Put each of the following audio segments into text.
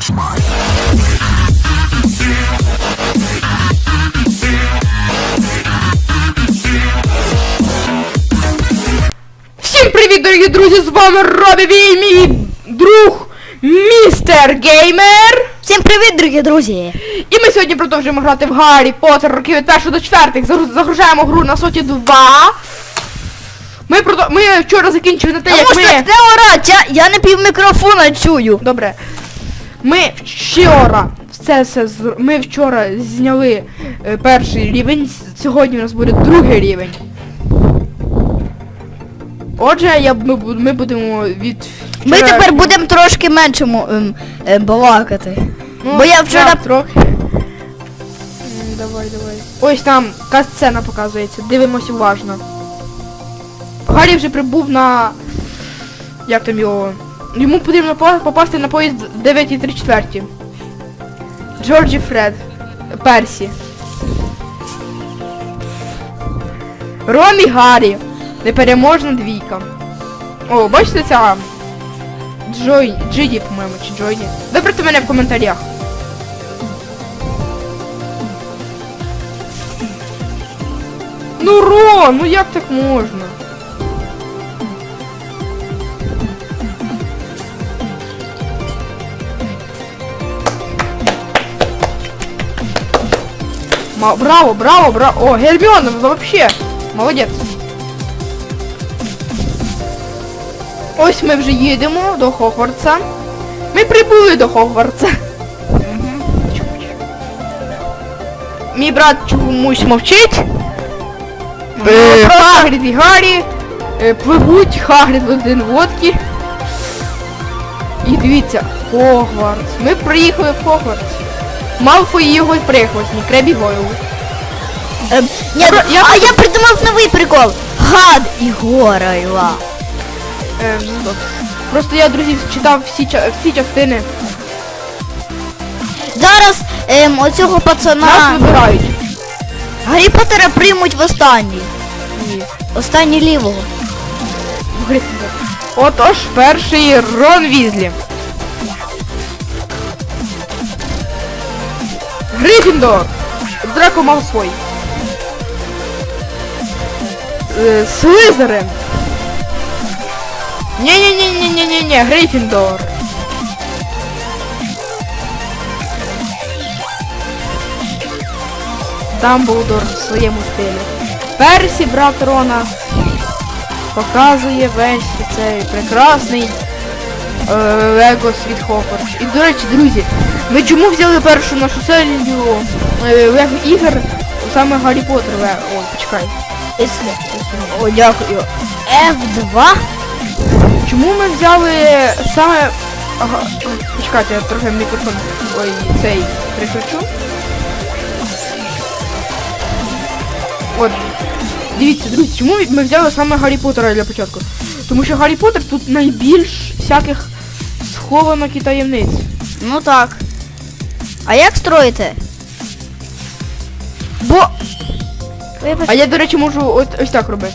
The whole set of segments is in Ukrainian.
Flash Mine. Всім привіт, дорогі друзі! З вами Робі Вій, мій друг Містер Геймер. Всім привіт, дорогі друзі! І ми сьогодні продовжуємо грати в Гаррі Поттер роки від першого до четвертих. Загружаємо гру на соті 2. Ми продов... Ми вчора закінчили на те, А як ми. не орать, я, я не пів мікрофона чую. Добре. Ми вчора. Це все з- ми вчора зняли е, перший рівень. Сьогодні у нас буде другий рівень. Отже, я, ми, ми будемо від. Ми тепер будемо трошки меншому ем, е, балакати. Ну, Бо я вчора- так, трохи. Давай, давай. Ось там касцена показується. Дивимось уважно. Гаррі вже прибув на. Як там його? Йому потрібно попасти на поїзд 9.3 четверті. Джорджі Фред. Персі. Рон і Гаррі. Непереможна двійка. О, бачите ця Джой, Джиді, по-моєму, чи Джойді. Вибрати мене в коментарях. Ну Рон, ну як так можна? Ма- Браво, браво, браво. О, Гермиона, вообще. Молодець. Ось ми вже їдемо до Хогвартса. Ми прибули до Хогвартса. Мій брат чомусь мовчить. Хагрід і Гаррі е, пливуть, Хагрід в один водки. І дивіться, Хогвартс. Ми приїхали в Хогвартс. Малфой і його прихвостні, Кребі Гойл. Ем, я, про- я- а я придумав новий прикол. Гад і горайла. Е, стоп. Просто я, друзі, читав всі, ча- всі частини. Зараз ем, оцього Нас пацана вибирають. Гаррі Поттера приймуть в останній. Ні. Останній лівого. Грифіндор. Отож, перший Рон Візлі. Грифіндор. Драко Малфой. Е, Слизерин. Ні-ні-ні-ні-ні-ні, Грифіндор. Дамблдор в своєму стилі. Персі, брат Рона, показує весь цей прекрасний Лего світ Хогвартс. І до речі, друзі, ми чому взяли першу нашу серію е, Лего ігор саме Гаррі Поттер Лего. Ой, почекай. О, дякую. F2. Чому ми взяли саме. Ага, почекайте, я трохи мікрофон ой, цей прикручу. От. Дивіться, друзі, чому ми взяли саме Гаррі Поттера для початку? Тому що Гаррі Поттер тут найбільш всяких схованок і таємниць. Ну так. А як строїте? Бо. Вибач. А я, до речі, можу от ось так робити.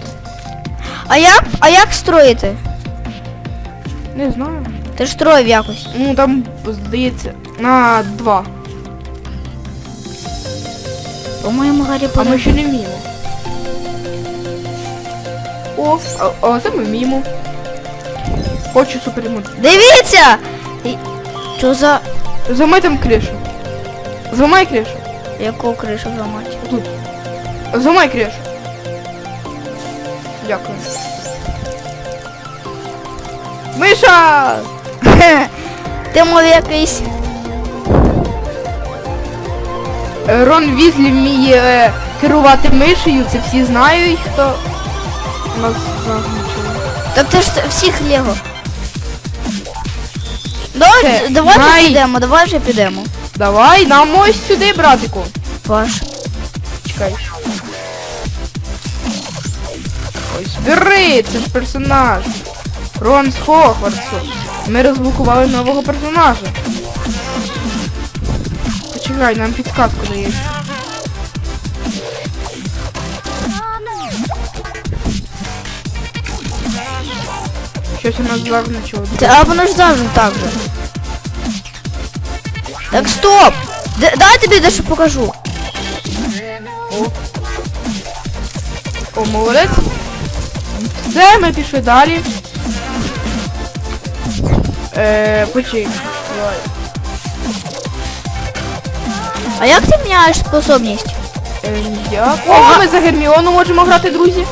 А як? А як строїти? Не знаю. Ти ж строїв якось. Ну там, здається, на два. По-моєму, Гаррі А ми ще не вміємо. О, а, а це ми вміємо. Хочу суперемон. Дивіться! І- Що за. Зламай там кришу. Зламай кришу. Яку кришу зламати? Тут. Зламай кришу. Дякую. Миша! Ти мов якийсь. Е, Рон Візлі вміє е, керувати мишею, це всі знають, хто нас загнучили. Так ти ж всіх Лего. Давай, Це, давай вже підемо, давай вже підемо. Давай, нам ось сюди, братику. Паш. Чекай. Ось бери, це ж персонаж. Рон з Хогвартсу. Ми розблокували нового персонажа. Почекай, нам підказку дають. Щось у нас заглючило. Це, а воно ж завжди так же. Так стоп! Д- дай тобі дещо покажу. О. О, молодець. Все, ми пішли далі. Е. Давай. А як ти міняєш способність? Е, як? О, ми за Герміону можемо грати, друзі.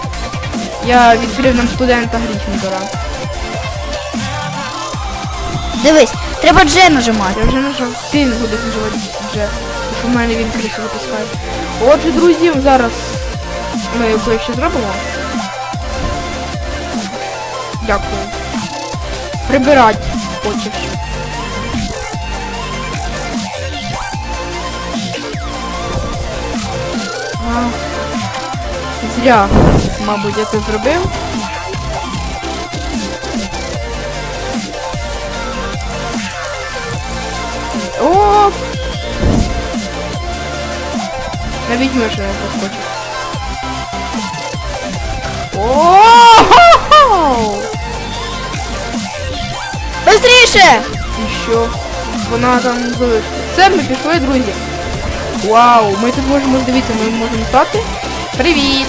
Я відкрив нам студента Гріфіндора. Дивись, треба Дже нажимати. Я вже нажав. Ти не будеш наживати вже. Тому що в мене він крису випускає. Отже, друзі, зараз ми кое-що зробимо. Дякую. Прибирать хочеш. Зря, мабуть, я це зробив. О! Навіть миша не проскочив. О! Быстріше! І що? Вона там залишилась. Все, ми пішли, друзі. Вау, ми тут можемо, дивіться, ми можемо стати. Привіт!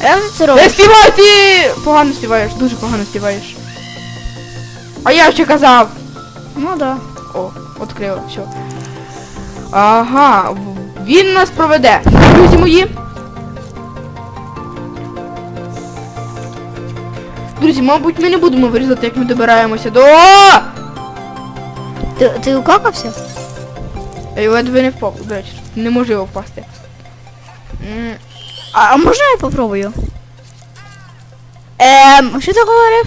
А ти це Не робиш? співай ти! Погано співаєш, дуже погано співаєш. А я ще казав. Ну да. О, відкрила, все. Ага, він нас проведе. Друзі мої. Друзі, мабуть, ми не будемо вирізати, як ми добираємося до. Ти, ти укакався? Я ледве не впав, до речі. Неможливо впасти. А, а можна я попробую? Ем, що ти говорив?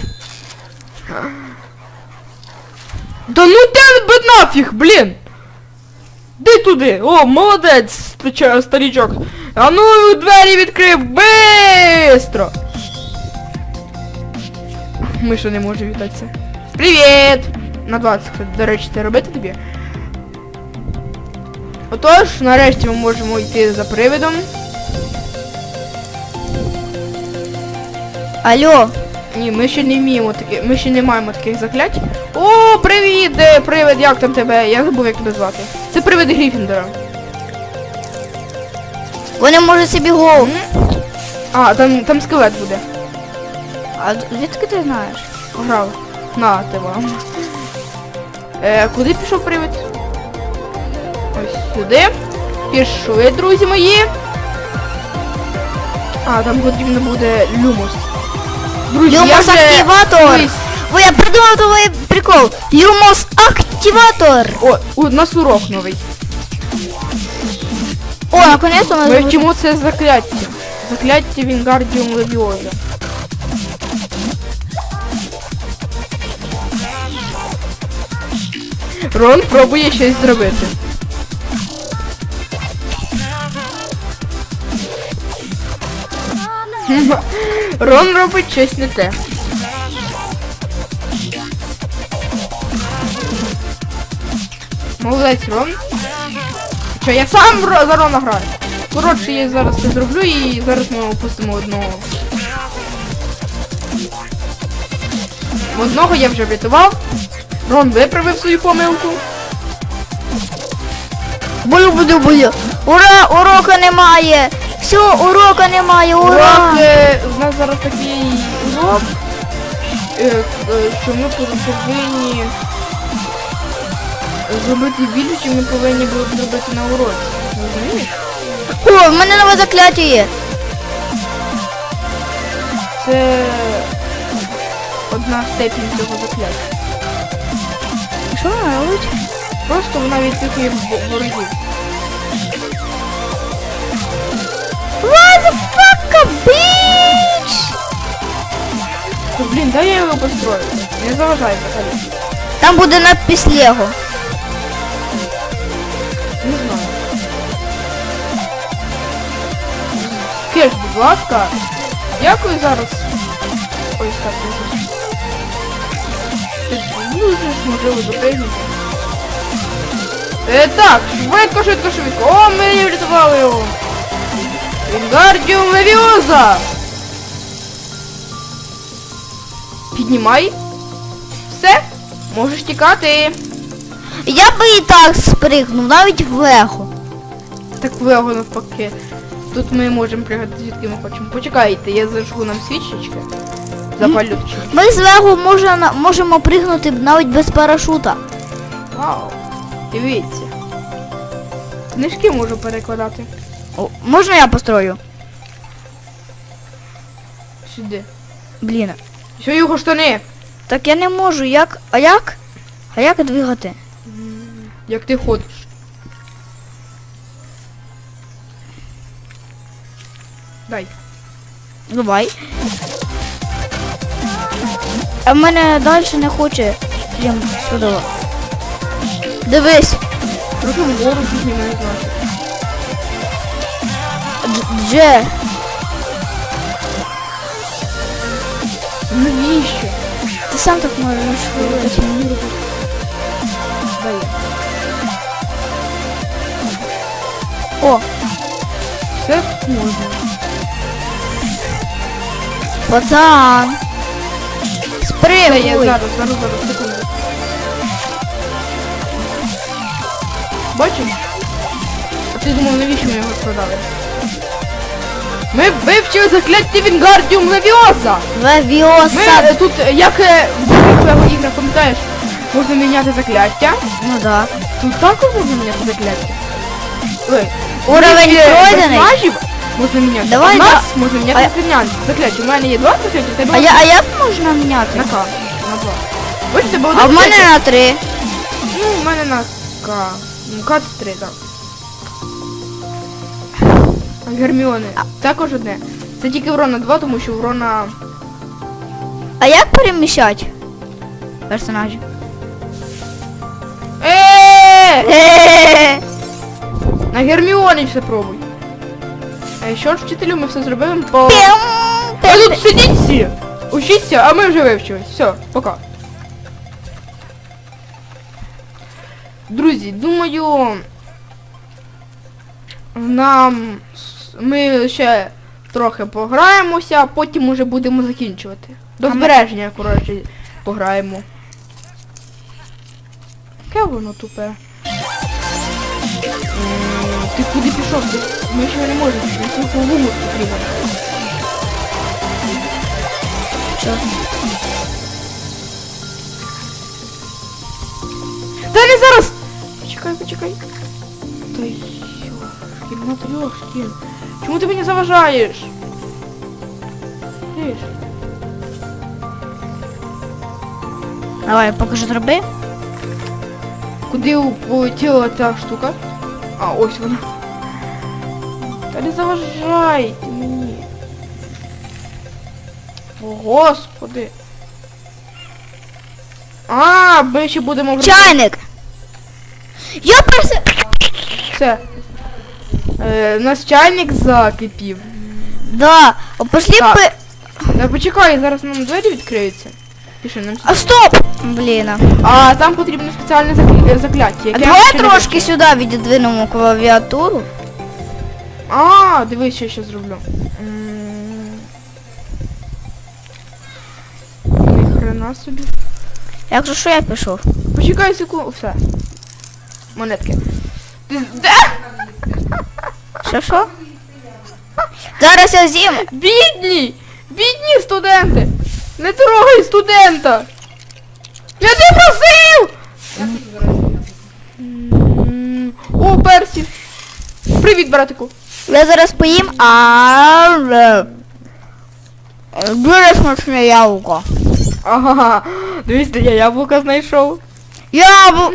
Да ну тебе нафіг, блін! Де туди? О, молодець, стача- старічок. А ну двері відкрив, бистро! Миша не може вітатися. Привіт! На 20, кстати, до речі, це робити тобі. Отож, нарешті ми можемо йти за привидом. Алло, Ні, ми ще не вміємо таки, ми ще не маємо таких заклять. О, привіт, де привид, як там тебе? Я забув, як тебе звати. Це привид Гріфіндора. вони можуть собі голову. А, там, там скелет буде. А звідки ти знаєш? Грав. На, ти вам. Е, куди пішов привид? Ось сюди. Пішли, друзі мої. А, там потрібно буде люмус. Друзі, я Люмос вже... активатор! Дивись. Ой, я придумав твій прикол! Люмос активатор! О, у нас урок новий. О, наконец-то ми Ми зробили. вчимо це закляття. Закляття Вінгардіум Левіоза. Рон пробує щось зробити. Рон робить щось не те. Молодець, Рон. Що, я сам за Рона граю. Коротше, я зараз це зроблю і зараз ми опустимо одного. Одного я вже врятував. Рон виправив свою помилку. Булю буду булю. Ура! Урока немає! Все, урока немає, ура! Урок, е, в нас зараз такий урок, е, е, що ми повинні зробити більше, чим ми повинні були зробити на уроці. Розумієш? О, в мене нове закляття є. Це одна степінь цього закляття. Що вона робить? Просто вона відсікує в- ворогів. Fuck, bitch? То, блін, дай я його построю. Не заважай взагалі. Там буде надпис Лего. Не знаю. Кеш, будь ласка. Дякую зараз. Ой, так, не хочу. Ти дуже ж можливо допригнути. Е, так, швидко, швидко, швидко. О, ми врятували його. Вінгардіум Левіоза! Піднімай. Все, можеш тікати. Я би і так спригнув, навіть в лего. Так вего навпаки. Тут ми можемо пригати звідки ми хочемо. Почекайте, я зажгу нам свічечки. Запалю. Ми з лего можемо, можемо пригнути навіть без парашута. Вау. Дивіться. Книжки можу перекладати. О, можна я построю? Сюди. Блін. Що його штани? Так я не можу. Як? А як? А як двигати? Як ти ходиш? Дай. Давай. А в мене далі не хоче. Прям сюди. Дивись. Трохи вгору знаю. Дж- Дже. Навіщо? Ти сам так можеш робити. О, Все можна. пацан. Спригуй. я зараз, зараз, зараз, секунду. Бачиш? А ти думав, навіщо ми його складали? Ми вивчили закляття Вінгардіум Левіоса! Ми Левіоса. е, тут, е, як е, в Лего іграх, пам'ятаєш, можна міняти закляття. Ну да. Тут також можна міняти закляття. Ой, Уровень є пройдений. персонажів можна міняти. Давай, У нас да. можна А міняти я- закляття. закляття. У мене є два закляття, у тебе А, я, а як можна міняти? на К. На два. Тебе одне А в мене на три. Ну, у мене на К. Ну, К це три, так. А Герміони. Також одне. Це тільки Врона 2, тому що Врона... А як переміщати персонажів? Еее! Е-е-е. На Герміоні все пробуй. А що ж вчителю ми все зробили по... А тут сидіть всі! Учіться, а ми вже вивчились. Все, пока. Друзі, думаю, нам ми ще трохи пограємося, а потім уже будемо закінчувати. До А ми- збереження, коротше, пограємо. Яке воно тупе? Ти куди пішов? Ми ще не можемо, на цю голову потрібно. Та не зараз! Почекай, почекай. Та йошкін, матрьошкін. Чому ти мені заважаєш? Ти ж. Давай, покажи зроби. Куди у- полетіла та штука? А, ось вона. Та не заважай мені. О, господи. А, ми ще будемо Чайник. Я персе... Все. Е, у нас чайник закипів. Да. О, пошли Так. пи... Та почекай, зараз нам двері відкриються. Пішли нам А сюди. стоп! Блін. а. А там потрібно спеціальне закля- закляття. А яке давай ще не трошки сюди віддвинемо клавіатуру. А, дивись, що я ще зроблю. М. Ні хрена собі. Якщо що я пішов. Почекай секунду. Все. Монетки. Ти з- де? Що що? Зараз я з'їм. Бідні! Бідні студенти! Не трогай студента! Я не просив! О, Персі! Привіт, братику! Я зараз поїм, а дуже смачне яблуко. Ага, дивись, де я яблука знайшов. Яблу...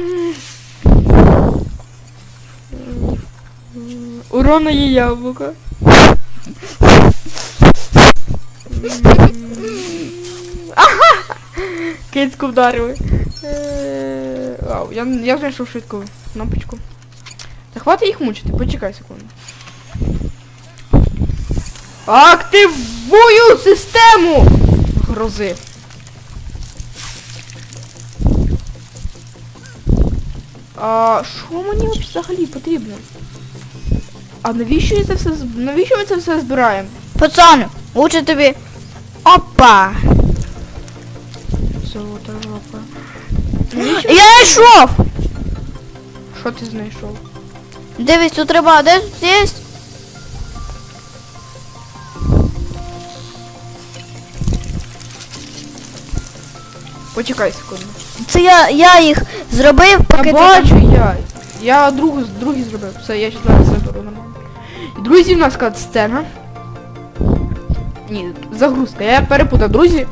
У Рона є яблуко. Ага! Кицьку вдарили. Е, Вау, я, я знайшов швидку кнопочку. Та хватить їх мучити, почекай секунду. Активую систему! Грози. А що мені взагалі потрібно? А навіщо це все навіщо ми це все збираємо? Пацан, лучше тобі. Опа! Золота жопа. Я знайшов! Що ти знайшов? Дивись, тут треба, де тут є? Почекай секунду. Це я, я їх зробив, Я поки ти бачу я. Я другу, другий зробив. Все, я зараз заберу нормально. Друзі, в нас кат-сцена. Ні, загрузка. Я перепутав, друзі.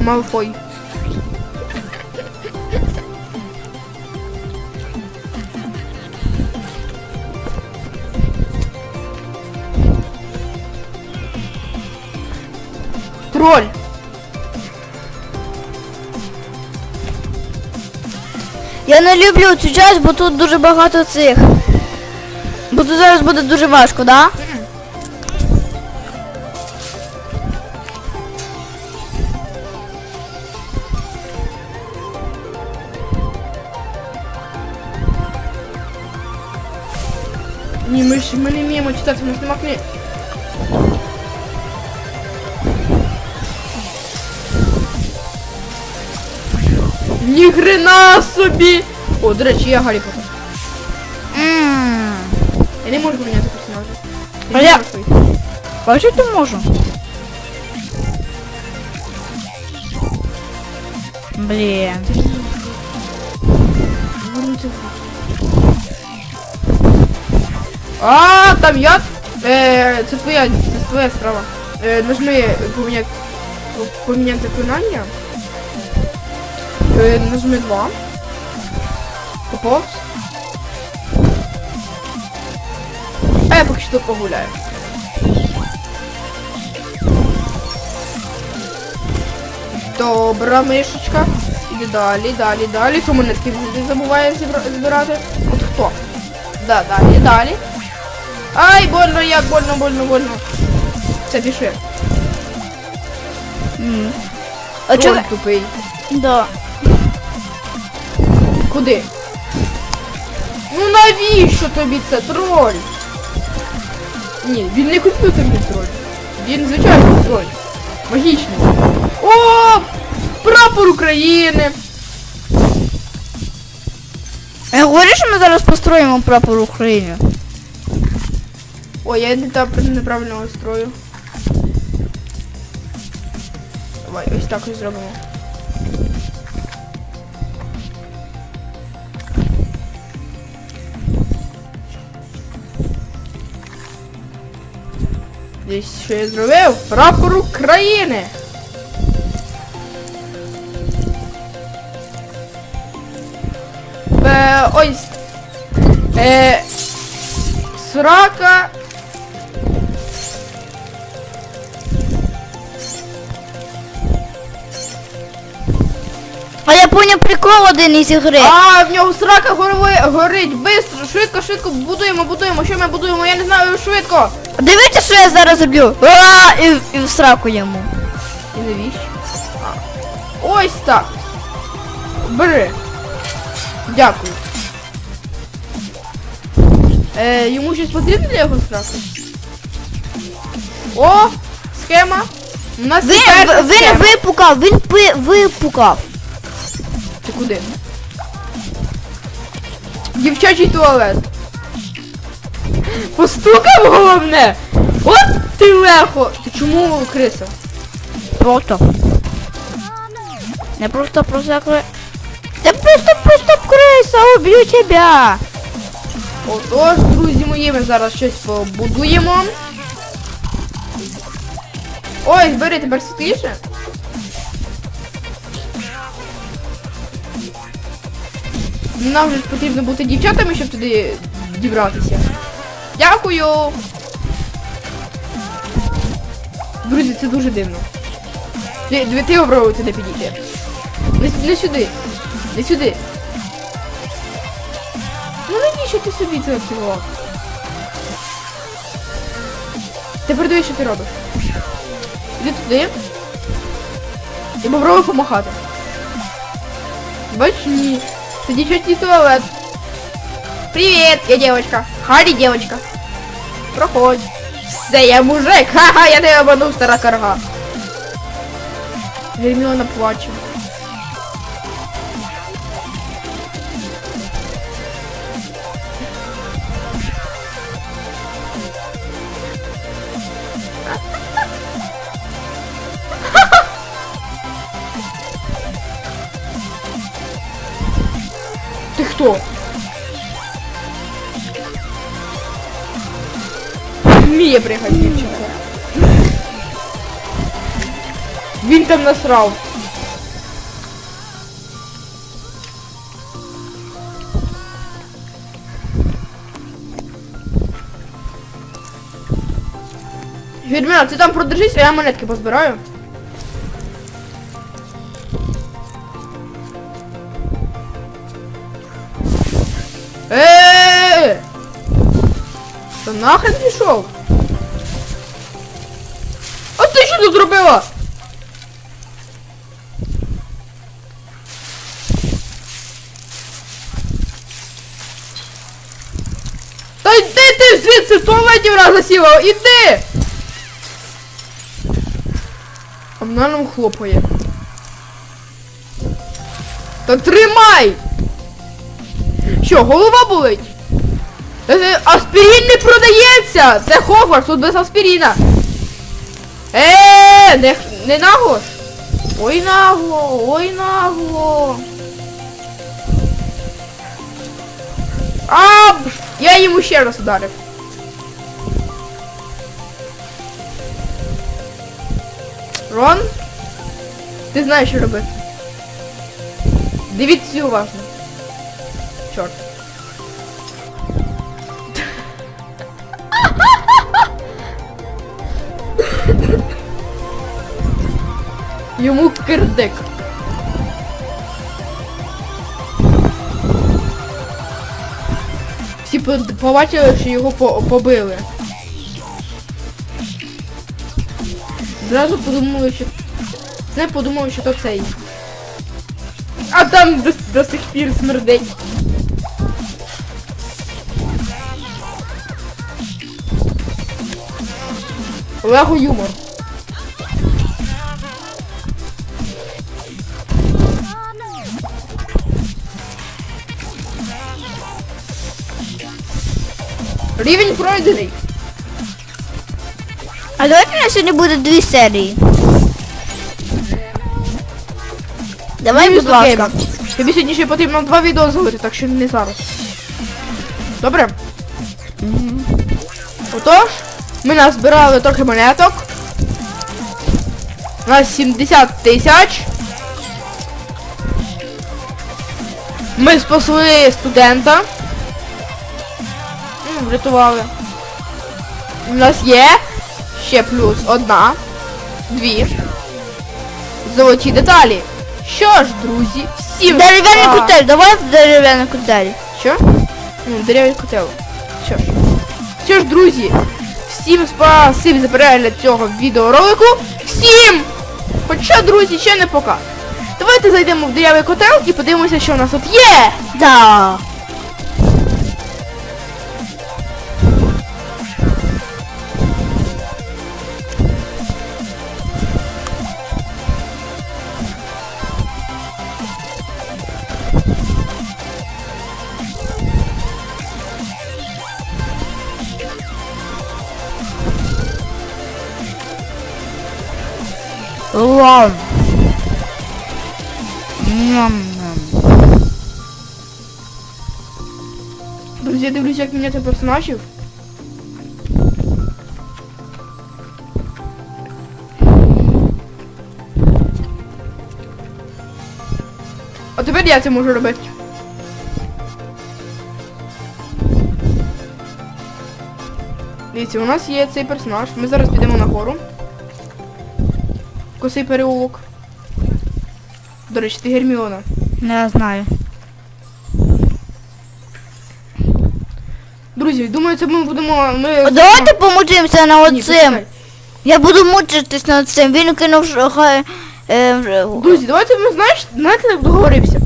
Малфой. Троль. Я не люблю цю часть, бо тут дуже багато цих. Бо тут зараз буде дуже важко, да? Ні, ми ж ми не вміємо читати, у нас нема книги. Ні хрена собі! О, до речі, я Гаррі Поттер. Я не можу поміняти персонажа. А я-. Бачити можу. Блін. А, там я. Е, це твоя, це твоя справа. Е, нажми поміняти, поміняти заклинання. Е, нажми 2. Поповз. А я поки що погуляю. Добра мишечка. Іди далі, далі, далі. Хто монетки не забуває збирати? От хто? Да, далі, далі. Ай, больно, як больно, больно, больно. Це піши. М. А чого? тупий. Да. Куди? Ну навіщо тобі це троль? Ні, він не комп'ютерний троль. Він звичайний троль. Магічний. О! Прапор України! Я говорю, що ми зараз построїмо прапор України. Ой, я не так неправильно строю. Давай, ось так ось зробимо. Десь що я зробив? Прапор України! Е, ось. Е, срака А я поняв прикол один із ігри. А, в нього срака горови, горить. Бистро, швидко, швидко, будуємо, будуємо. Що ми будуємо? Я не знаю, швидко. Дивіться, що я зараз роблю. А, і, і в сраку йому. І навіщо? А. Ось так. Бери. Дякую. Е, йому щось потрібно для його сраки? О, схема. У нас Він, тепер він схема. випукав, він пи, випукав. Ти куди? Дівчачий туалет. Постукав головне. От ти лехо. Ти чому криса? Просто. Не просто просто кри... Я просто просто криса, уб'ю тебе. Отож, друзі мої, ми зараз щось побудуємо. Ой, бери тепер світліше. Нам же потрібно бути дівчатами, щоб туди дібратися. Дякую! Друзі, це дуже дивно. Ти, ти обробив туди підійти. Не, не сюди. Не сюди. Ну навіщо ти собі це активував? Тепер дивись, що ти робиш. Іди туди. І попробуй помахати. Бач, ні. Це дівчатний туалет. Привіт, я девочка. Харі девочка. Проходь. Все, я мужик! Ха-ха, я не обманув, стара карга. Герміона плаче. Там насрав. Ти там продержись, а я монетки позбираю. Е! Та нахрен пішов? Звідси, в туалеті раз засіла, іди! А вона нам хлопає. Та тримай! Що, голова болить? Та це Аспірин не продається! Це Хогвартс, тут без аспіріна. Е, не, не нагло. Ой нагло, ой нагло. А, я йому ще раз ударив. Рон, ти знаєш, що робити. Дивіться уважно. Чорт. Йому кирдик. Всі побачили, що його побили. Зразу подумали, що... Не подумали, що то цей. А там до, до сих пір смердить. Лего юмор. Рівень пройдений. А давайте у нас сьогодні буде дві серії. Давай, будь ласка. Тобі сьогодні ще потрібно два відео зробити, так що не зараз. Добре? Отож, ми назбирали трохи монеток. У нас 70 тисяч. Ми спасли студента. Ну, врятували. У нас є ще плюс одна, дві. Золоті деталі. Що ж, друзі, всім Дерев'яний котель, давай в дерев'яний котель. що? Ну, дерев'яний котел. Що ж. Що ж, друзі, всім спасибі за перегляд цього відеоролику. Всім! Хоча, друзі, ще не пока. Давайте зайдемо в дерев'яний котел і подивимося, що у нас тут є. Да. Лам. Ням-ням. Друзі, я дивлюся, як міняти персонажів. А тепер я це можу робити. Дивіться, у нас є цей персонаж. Ми зараз підемо на гору. Косий переулок. До речі, ти Герміона. Не знаю. Друзі, думаю, це ми будемо. Ми А Давайте помучимося над Ні, цим. почекай. Я буду мучитись над цим. Він кинув хай. Е, вже- Друзі, давайте ми знаєш, знаєте, як договорився.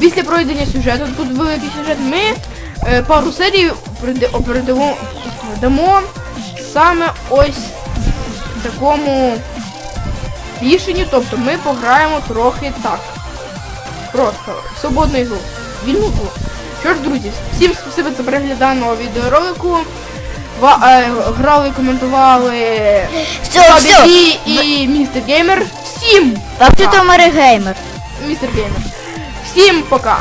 Після пройдення сюжету, тут великий сюжет, ми е, пару серій приде- передамо- дамо саме ось такому рішенні, тобто ми пограємо трохи так. Просто свободну ігру. Вільну гру. Що ж, друзі, всім спасибо за перегляд даного відеоролику. Ва, е, грали, коментували Все, все. І Містер Геймер. Всім! Вообще-то Мари Геймер. Містер Геймер. Всім пока!